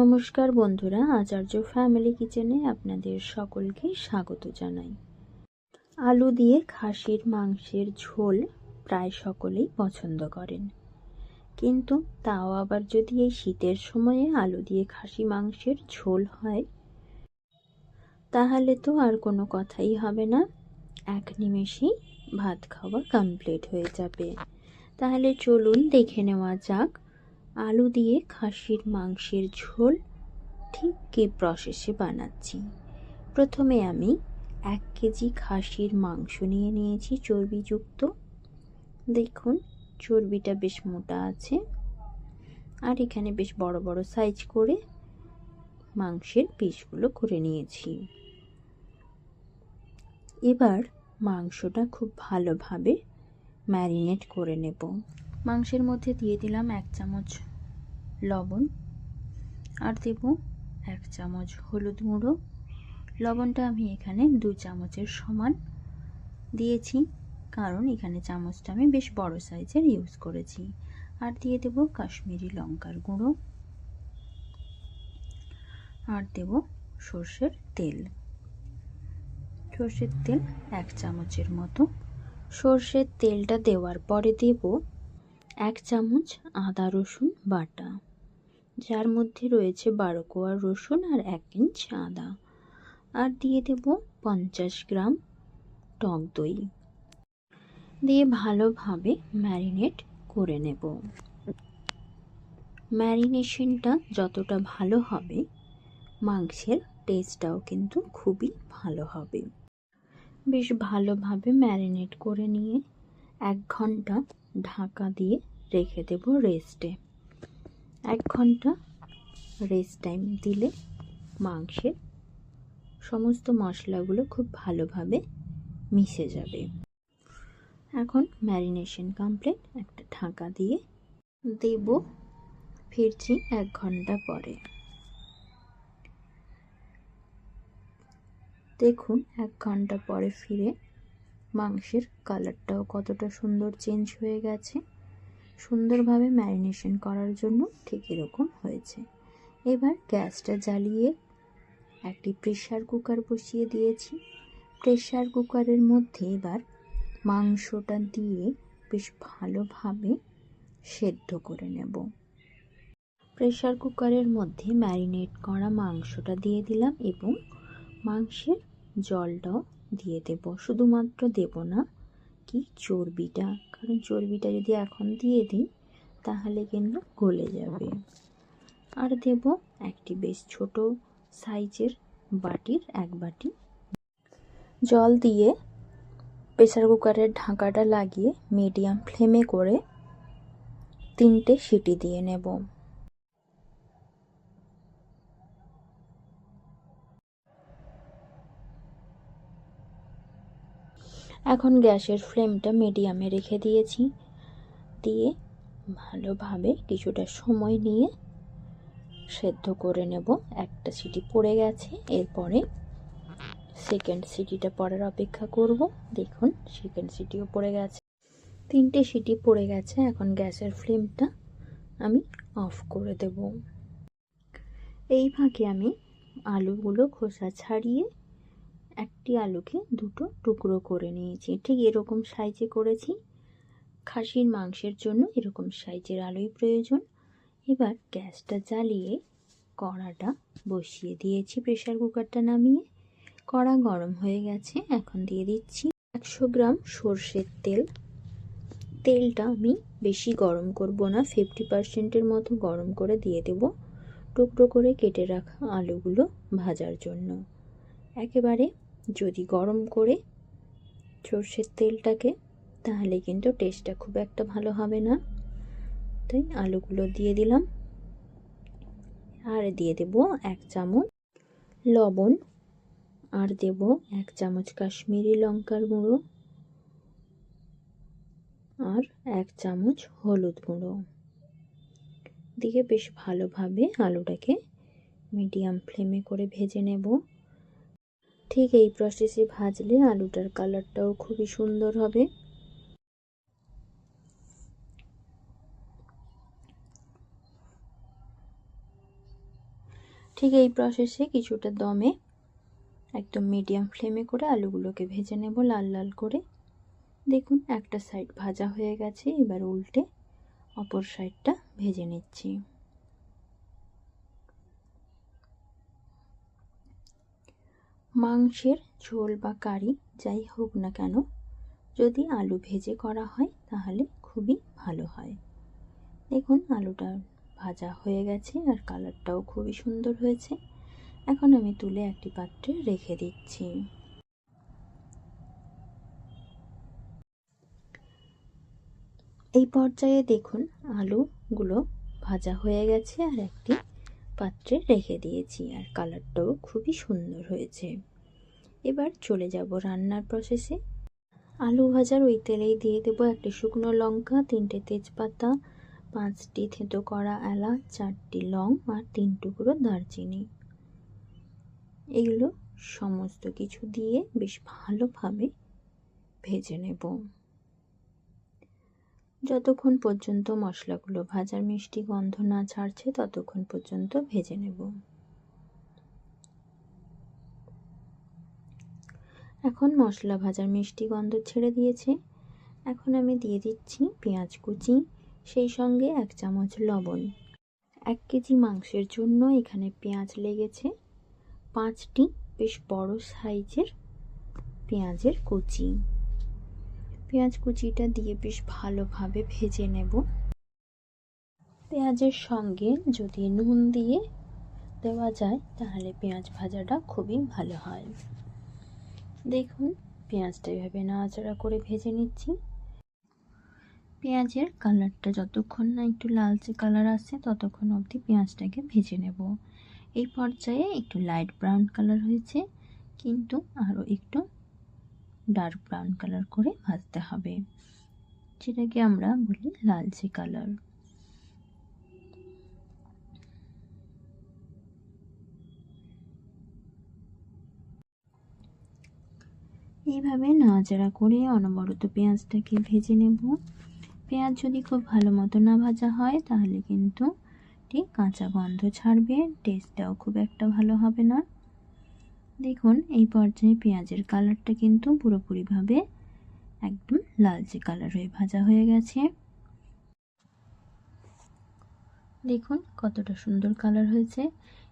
নমস্কার বন্ধুরা, আচার্য ফ্যামিলি কিচেনে আপনাদের সকলকে স্বাগত জানাই। আলু দিয়ে খাসির মাংসের ঝোল প্রায় সকলেই পছন্দ করেন। কিন্তু তাও আবার যদি এই শীতের সময়ে আলু দিয়ে খাসি মাংসের ঝোল হয়, তাহলে তো আর কোনো কথাই হবে না। এক নিমেষেই ভাত খাওয়া কমপ্লিট হয়ে যাবে। তাহলে চলুন দেখে নেওয়া যাক আলু দিয়ে খাসির মাংসের ঝোল ঠিক কী প্রসেসে বানাচ্ছি। প্রথমে আমি এক কেজি খাসির মাংস নিয়ে নিয়েছি চর্বিযুক্ত। দেখুন, চর্বিটা বেশ মোটা আছে। আর এখানে বেশ বড় বড় সাইজ করে মাংসের পিসগুলো করে নিয়েছি। এবার মাংসটা খুব ভালোভাবে ম্যারিনেট করে নেব। মাংসের মধ্যে দিয়ে দিলাম এক চামচ লবণ। আর দেব এক চামচ হলুদ গুঁড়ো। লবণটা আমি এখানে দু চামচের সমান দিয়েছি, কারণ এখানে চামচটা আমি বেশ বড় সাইজের ইউজ করেছি। আর দিয়ে দেব কাশ্মীরি লঙ্কার গুঁড়ো। আর দেব সর্ষের তেল। সর্ষের তেল এক চামচের মতো। সর্ষের তেলটা দেওয়ার পরে দেব এক চামচ আদা রসুন বাটা, যার মধ্যে রয়েছে বারো কোয়া রসুন আর এক ইঞ্চ আদা, আর দিয়ে দেব পঞ্চাশ গ্রাম টক দই। দিয়ে ভালোভাবে ম্যারিনেট করে নেব। ম্যারিনেশনটা যতটা ভালো হবে, মাংসের টেস্টটাও কিন্তু খুবই ভালো হবে। বেশ ভালোভাবে ম্যারিনেট করে নিয়ে এক ঘণ্টা ঢাকা দিয়ে রেখে দেব রেস্টে এক ঘণ্টা রেস্ট টাইম দিলে মাংসের সমস্ত মশলাগুলো খুব ভালোভাবে মিশে যাবে। এখন ম্যারিনেশন কমপ্লিট একটা ঢাকা দিয়ে দেব, ফিরছি এক ঘণ্টা পরে। দেখুন, এক ঘণ্টা পরে ফিরে মাংসের কালারটাও কতটা সুন্দর চেঞ্জ হয়ে গেছে। সুন্দরভাবে ম্যারিনেশন করার জন্য ঠিক এরকম হয়েছে। এবার গ্যাসটা জ্বালিয়ে একটি প্রেশার কুকার বসিয়ে দিয়েছি। প্রেশার কুকারের মধ্যে এবার মাংসটা দিয়ে বেশ ভালোভাবে সেদ্ধ করে নেব। প্রেশার কুকারের মধ্যে ম্যারিনেট করা মাংসটা দিয়ে দিলাম এবং মাংসের জলটাও দিয়ে দেব। শুধুমাত্র দেব না, কি চর্বিটা? কারণ চর্বিটা যদি এখন দিয়ে দিই, তাহলে কিন্তু গলে যাবে। আর দেব একটি বেশ ছোট সাইজের বাটির এক বাটি। জল দিয়ে প্রেসার কুকারের ঢাকাটা লাগিয়ে মিডিয়াম ফ্লেমে করে তিনটে সিটি দিয়ে নেব। এখন গ্যাসের ফ্লেমটা মিডিয়ামে রেখে দিয়েছি। দিয়ে ভালোভাবে কিছুটা সময় নিয়ে সেদ্ধ করে নেব। একটা সিটি পড়ে গেছে। এরপরে সেকেন্ড সিটিটা পড়ার অপেক্ষা করব। দেখুন সেকেন্ড সিটিও পড়ে গেছে। তিনটে সিটি পড়ে গেছে। এখন গ্যাসের ফ্লেমটা আমি অফ করে দেব। এই ফাঁকে আমি আলুগুলো খোসা ছাড়িয়ে একটি আলুকে দুটো টুকরো করে নিয়েছি। ঠিক এরকম সাইজে করেছি। খাসির মাংসের জন্য এরকম সাইজের আলুই প্রয়োজন। এবার গ্যাসটা জ্বালিয়ে কড়াটা বসিয়ে দিয়েছি। প্রেশার কুকারটা নামিয়ে কড়া গরম হয়ে গেছে। এখন দিয়ে দিচ্ছি একশো গ্রাম সর্ষের তেল। তেলটা আমি বেশি গরম করব না, ফিফটি পার্সেন্টের মতো গরম করে দিয়ে দেব। টুকরো করে কেটে রাখা আলুগুলো ভাজার জন্য। একেবারে যদি গরম করে সর্ষের তেলটাকে, তাহলে কিন্তু টেস্টটা খুব একটা ভালো হবে না। তাই আলুগুলো দিয়ে দিলাম। আর দিয়ে দেব এক চামচ লবণ। আর দেব এক চামচ কাশ্মীরি লঙ্কার গুঁড়ো। আর এক চামচ হলুদ গুঁড়ো। দিয়ে বেশ ভালোভাবে আলুটাকে মিডিয়াম ফ্লেমে করে ভেজে নেব। ঠিক এই প্রসেসে ভাজলে আলুটার কালারটাও খুবই সুন্দর হবে। ঠিক এই প্রসেসে কিছুটা দমে একদম মিডিয়াম ফ্লেমে করে আলুগুলোকে ভেজে নেব লাল লাল করে। দেখুন, একটা সাইড ভাজা হয়ে গেছে, এবার উল্টে অপর সাইডটা ভেজে নিচ্ছি। মাংসের ঝোল বা কারি যাই হোক না কেন, যদি আলু ভেজে করা হয় তাহলে খুবই ভালো হয়। দেখুন, আলুটা ভাজা হয়ে গেছে আর কালারটাও খুবই সুন্দর হয়েছে। এখন আমি তুলে একটি পাত্রে রেখে দিচ্ছি। এই পর্যায়ে দেখুন, আলুগুলো ভাজা হয়ে গেছে আর একটি পাত্রে রেখে দিয়েছি আর কালারটাও খুবই সুন্দর হয়েছে। এবার চলে যাব রান্নার প্রসেসে আলু ভাজার ওই তেলেই দিয়ে দেবো একটি শুকনো লঙ্কা, তিনটে তেজপাতা, পাঁচটি থেঁতো করা এলাচ, চারটি লং আর তিন টুকরো দারচিনি। এগুলো সমস্ত কিছু দিয়ে বেশ ভালোভাবে ভেজে নেব। যতক্ষণ পর্যন্ত মশলাগুলো ভাজার মিষ্টি গন্ধ না ছাড়ছে, ততক্ষণ পর্যন্ত ভেজে নেব। এখন মশলা ভাজার মিষ্টি গন্ধ ছেড়ে দিয়েছে। এখন আমি দিয়ে দিচ্ছি পেঁয়াজ কুচি, সেই সঙ্গে এক চামচ লবণ। এক কেজি মাংসের জন্য এখানে পেঁয়াজ লেগেছে। পাঁচটি বেশ বড় সাইজের পেঁয়াজের কুচি। পেঁয়াজ কুচিটা দিয়ে বেশ ভালোভাবে ভেজে নেব। পেঁয়াজের সঙ্গে যদি নুন দিয়ে দেওয়া যায়, তাহলে পেঁয়াজ ভাজাটা খুবই ভালো হয়। দেখুন, পেঁয়াজটা এভাবে নাড়াচাড়া করে ভেজে নিচ্ছি। পেঁয়াজের কালারটা যতক্ষণ না একটু লালচে কালার আসছে ততক্ষণ অবধি পেঁয়াজটাকে ভেজে নেব। এই পর্যায়ে একটু লাইট ব্রাউন কালার হয়েছে, কিন্তু আরও একটু ডার্ক ব্রাউন কালার করে ভাজতে হবে। যেটাকে আমরা বলি লালচে কালার এইভাবে নাড়াচাড়া করে অনবরত পেঁয়াজটাকে ভেজে নেব। পেঁয়াজ যদি খুব ভালো মতো না ভাজা হয়, তাহলে কিন্তু ঠিক কাঁচা গন্ধ ছাড়বে টেস্টটাও খুব একটা ভালো হবে না। দেখুন, এই পর্যায়ে পেঁয়াজের কালারটা কিন্তু পুরোপুরিভাবে একদম লালচে কালার হয়ে ভাজা হয়ে গেছে। দেখুন, কতটা সুন্দর কালার হয়েছে।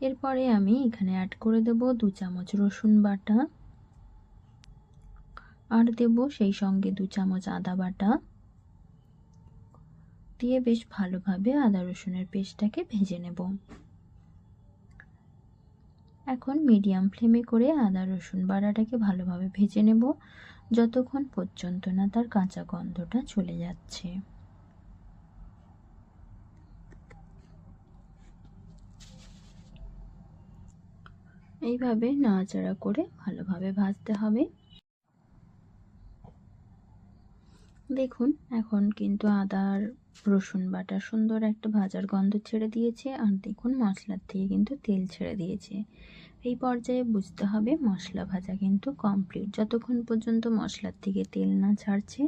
এরপরে আমি এখানে অ্যাড করে দেব দু চামচ রসুন বাটা। আর দেব সেই সঙ্গে দু চামচ আদা বাটা। দিয়ে বেশ ভালোভাবে আদা রসুনের পেস্টটাকে ভেজে নেব। এখন মিডিয়াম ফ্লেমে করে আদা, রসুন বাড়াটাকে ভালোভাবে ভেজে নেব। যতক্ষণ পর্যন্ত না তার কাঁচা গন্ধটা চলে যাচ্ছে। এইভাবে নাড়াচাড়া করে ভালোভাবে ভাজতে হবে। দেখুন, এখন কিন্তু আদার রসুন বাটা সুন্দর একটা ভাজার গন্ধ ছেড়ে দিয়েছে, আর দেখুন মশলার থেকে কিন্তু তেল ছেড়ে দিয়েছে। এই পর্যায়ে বুঝতে হবে মশলা ভাজা কিন্তু কমপ্লিট যতক্ষণ পর্যন্ত মশলার থেকে তেল না ছাড়ছে,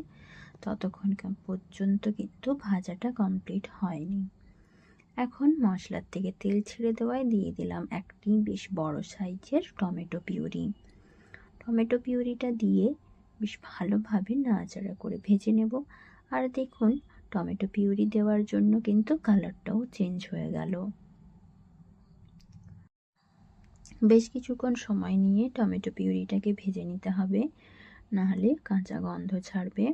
ততক্ষণ পর্যন্ত কিন্তু ভাজাটা কমপ্লিট হয়নি। এখন মশলার থেকে তেল ছেড়ে দেওয়ায় দিয়ে দিলাম একটি বেশ বড় সাইজের টমেটো পিউরি। টমেটো পিউরিটা দিয়ে বেশ ভালোভাবে নাড়াচাড়া করে ভেজে নেব। আর দেখুন টমেটো পিউরি দেওয়ার জন্য কিন্তু কালারটাও চেঞ্জ হয়ে গেল। বেশ কিছুক্ষণ সময় নিয়ে টমেটো পিউরিটাকে ভেজে নিতে হবে নাহলে কাঁচা গন্ধ ছাড়বে।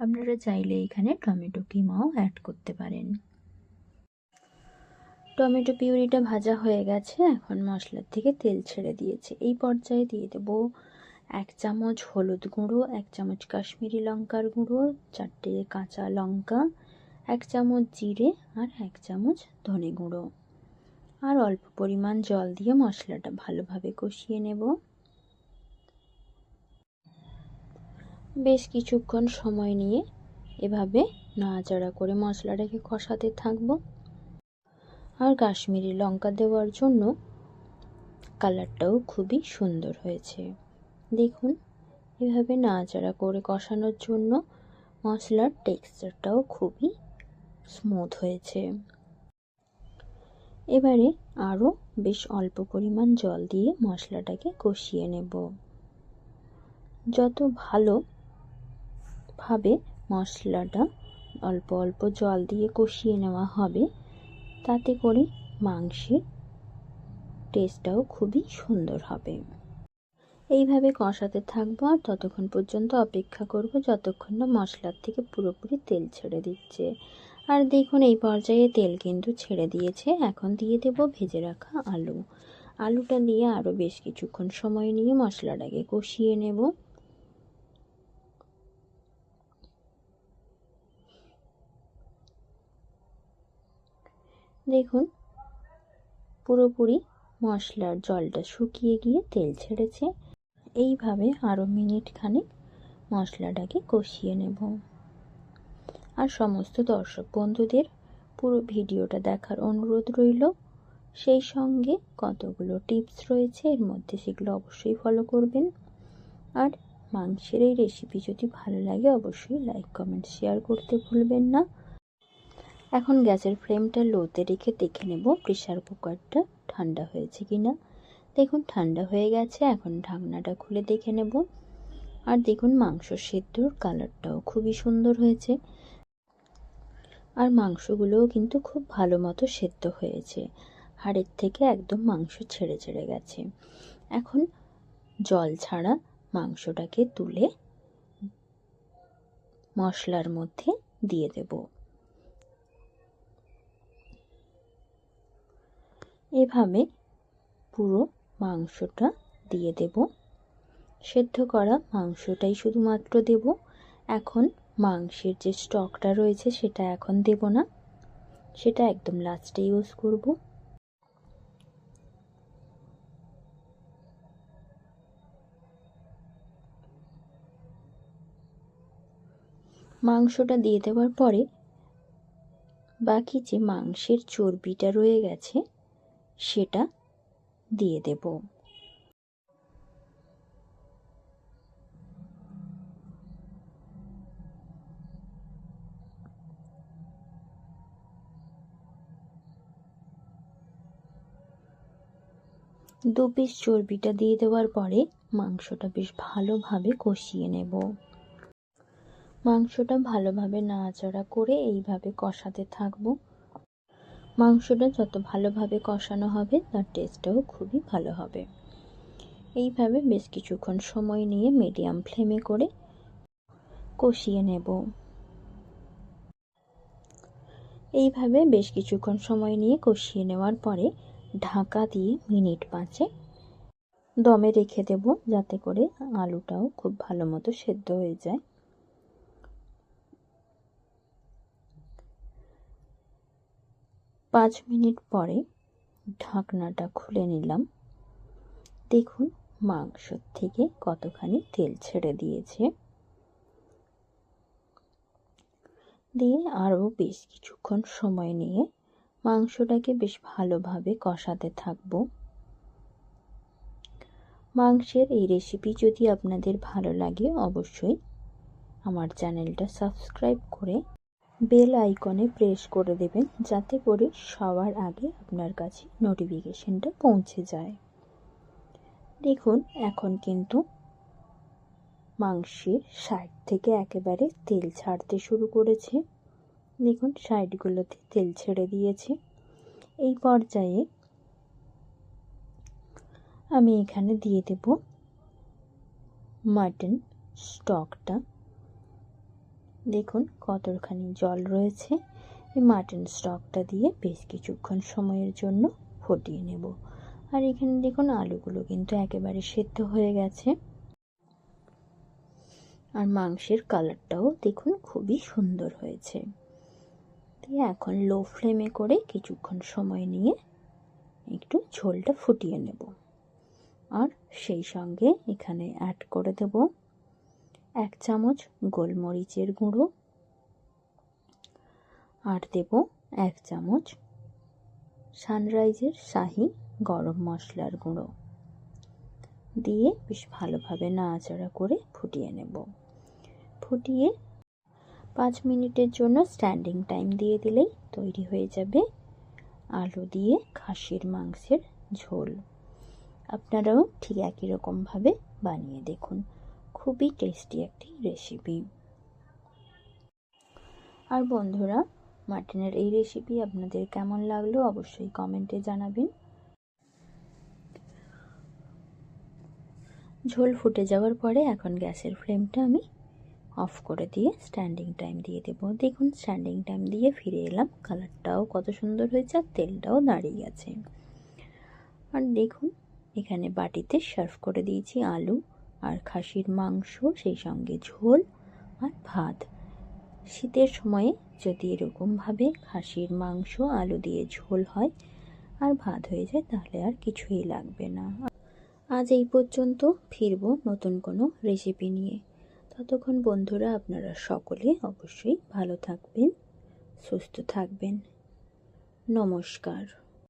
আপনারা চাইলে এখানে টমেটো কিমাও অ্যাড করতে পারেন। টমেটো পিউরিটা ভাজা হয়ে গেছে, এখন মশলার থেকে তেল ছেড়ে দিয়েছে। এই পর্যায়ে দিয়ে দেবো এক চামচ হলুদ গুঁড়ো, এক চামচ কাশ্মীরি লঙ্কার গুঁড়ো, চারটে কাঁচা লঙ্কা, এক চামচ জিরে আর এক চামচ ধনে গুঁড়ো। আর অল্প পরিমাণ জল দিয়ে মশলাটা ভালোভাবে কষিয়ে নেব। বেশ কিছুক্ষণ সময় নিয়ে এভাবে নাড়াচাড়া করে মশলাটাকে কষাতে থাকব। আর কাশ্মীরি লঙ্কা দেওয়ার জন্য কালারটাও খুবই সুন্দর হয়েছে। দেখুন, এভাবে নাড়াচাড়া করে কষানোর জন্য মশলার টেক্সচারটাও খুবই স্মুথ হয়েছে। এবারে আরও বেশ অল্প পরিমাণ জল দিয়ে মশলাটাকে কষিয়ে নেব। যত ভালো ভাবে মশলাটা অল্প অল্প জল দিয়ে কষিয়ে নেওয়া হবে, তাতে করে মাংসের টেস্টটাও খুবই সুন্দর হবে। এইভাবে কষাতে থাকব আর ততক্ষণ পর্যন্ত অপেক্ষা করব যতক্ষণ না মশলার থেকে পুরোপুরি তেল ছেড়ে দিচ্ছে। আর দেখুন এই পর্যায়ে তেল কিন্তু ছেড়ে দিয়েছে। এখন দিয়ে দেব ভেজে রাখা আলু। আলুটা দিয়ে আরও বেশ কিছুক্ষণ সময় নিয়ে মশলাটাকে কষিয়ে নেব। দেখুন পুরোপুরি মশলার জলটা শুকিয়ে গিয়ে তেল ছেড়েছে। এইভাবে আরও মিনিট খানেক মশলাটাকে কষিয়ে নেব। আর সমস্ত দর্শক বন্ধুদের পুরো ভিডিওটা দেখার অনুরোধ রইল, সেই সঙ্গে কতগুলো টিপস রয়েছে এর মধ্যে সেগুলো অবশ্যই ফলো করবেন। আর মাংসের এই রেসিপি যদি ভালো লাগে অবশ্যই লাইক কমেন্ট শেয়ার করতে ভুলবেন না। এখন গ্যাসের ফ্লেমটা লোতে রেখে দেখে নেব প্রেশার কুকারটা ঠান্ডা হয়েছে কি না দেখুন, ঠান্ডা হয়ে গেছে। এখন ঢাকনাটা খুলে দেখে নেব। আর দেখুন, মাংস সেদ্ধর কালারটাও খুবই সুন্দর হয়েছে। আর মাংসগুলোও কিন্তু খুব ভালো মতো সেদ্ধ হয়েছে। হাড়ের থেকে একদম মাংস ছেড়ে ছেড়ে গেছে। এখন জল ছাড়া মাংসটাকে তুলে মশলার মধ্যে দিয়ে দেব। এভাবে পুরো মাংসটা দিয়ে দেব। সেদ্ধ করা মাংসটাই শুধুমাত্র দেব। এখন মাংসের যে স্টকটা রয়েছে সেটা এখন দেব না। সেটা একদম লাস্টে ইউজ করব। মাংসটা দিয়ে দেওয়ার পরে বাকি যে মাংসের চর্বিটা রয়ে গেছে, সেটা দিয়ে দেব। দু পিস চর্বিটা দিয়ে দেওয়ার পরে মাংসটা বেশ ভালোভাবে কষিয়ে নেব। মাংসটা ভালোভাবে নাড়াচাড়া করে এইভাবে কষাতে থাকব। মাংসটা যত ভালোভাবে কষানো হবে, তার টেস্টটাও খুবই ভালো হবে। এইভাবে বেশ কিছুক্ষণ সময় নিয়ে মিডিয়াম ফ্লেমে করে কষিয়ে নেব। এইভাবে বেশ কিছুক্ষণ সময় নিয়ে কষিয়ে নেওয়ার পরে ঢাকা দিয়ে মিনিট পাঁচে দমে রেখে দেব, যাতে করে আলুটাও খুব ভালো মতো সেদ্ধ হয়ে যায়। পাঁচ মিনিট পরে ঢাকনাটা খুলে নিলাম। দেখুন, মাংসর থেকে কতখানি তেল ছেড়ে দিয়েছে। দিয়ে আরও বেশ কিছুক্ষণ সময় নিয়ে মাংসটাকে বেশ ভালোভাবে কষাতে থাকব। মাংসের এই রেসিপি যদি আপনাদের ভালো লাগে, অবশ্যই আমার চ্যানেলটা সাবস্ক্রাইব করে বেল আইকনে প্রেস করে দেবেন যাতে করে সবার আগে আপনার কাছে নোটিফিকেশনটা পৌঁছে যায়। দেখুন, এখন কিন্তু মাংসের সাইড থেকে একেবারে তেল ছাড়তে শুরু করেছে। দেখুন সাইডগুলোতে তেল ছেড়ে দিয়েছে। এই পর্যায়ে আমি এখানে দিয়ে দেব মাটন স্টকটা দেখুন কতখানি জল রয়েছে। এই মাটন স্টকটা দিয়ে বেশ কিছুক্ষণ সময়ের জন্য ফুটিয়ে নেব। আর এখানে দেখুন আলুগুলো কিন্তু একেবারে সেদ্ধ হয়ে গেছে। আর মাংসের কালারটাও দেখুন খুবই সুন্দর হয়েছে। দিয়ে এখন লো ফ্লেমে করে কিছুক্ষণ সময় নিয়ে একটু ঝোলটা ফুটিয়ে নেব। আর সেই সঙ্গে এখানে অ্যাড করে দেব এক চামচ গোলমরিচের গুঁড়ো। আর দেব এক চামচ সানরাইজের শাহি গরম মশলার গুঁড়ো। দিয়ে বেশ ভালোভাবে নাড়াচাড়া করে ফুটিয়ে নেব। ফুটিয়ে পাঁচ মিনিটের জন্য স্ট্যান্ডিং টাইম দিয়ে দিলেই তৈরি হয়ে যাবে আলু দিয়ে খাসির মাংসের ঝোল। আপনারাও ঠিক একই রকমভাবে বানিয়ে দেখুন। খুবই টেস্টি একটি রেসিপি আর বন্ধুরা মাটনের এই রেসিপি আপনাদের কেমন লাগল অবশ্যই কমেন্টে জানাবেন। ঝোল ফুটে যাওয়ার পরে এখন গ্যাসের ফ্লেমটা আমি অফ করে দিয়ে স্ট্যান্ডিং টাইম দিয়ে দেবো। দেখুন স্ট্যান্ডিং টাইম দিয়ে ফিরে এলাম। কালারটাও কত সুন্দর হয়েছে আর তেলটাও দাঁড়িয়ে গেছে। আর দেখুন, এখানে বাটিতে সার্ভ করে দিয়েছি আলু। আর খাসির মাংস, সেই সঙ্গে ঝোল আর ভাত। শীতের সময়ে যদি এরকমভাবে খাসির মাংস, আলু দিয়ে ঝোল হয় আর ভাত হয়ে যায়, তাহলে আর কিছুই লাগবে না। আজ এই পর্যন্ত ফিরব নতুন কোনো রেসিপি নিয়ে। ততক্ষণ বন্ধুরা, আপনারা সকলে অবশ্যই ভালো থাকবেন, সুস্থ থাকবেন। নমস্কার।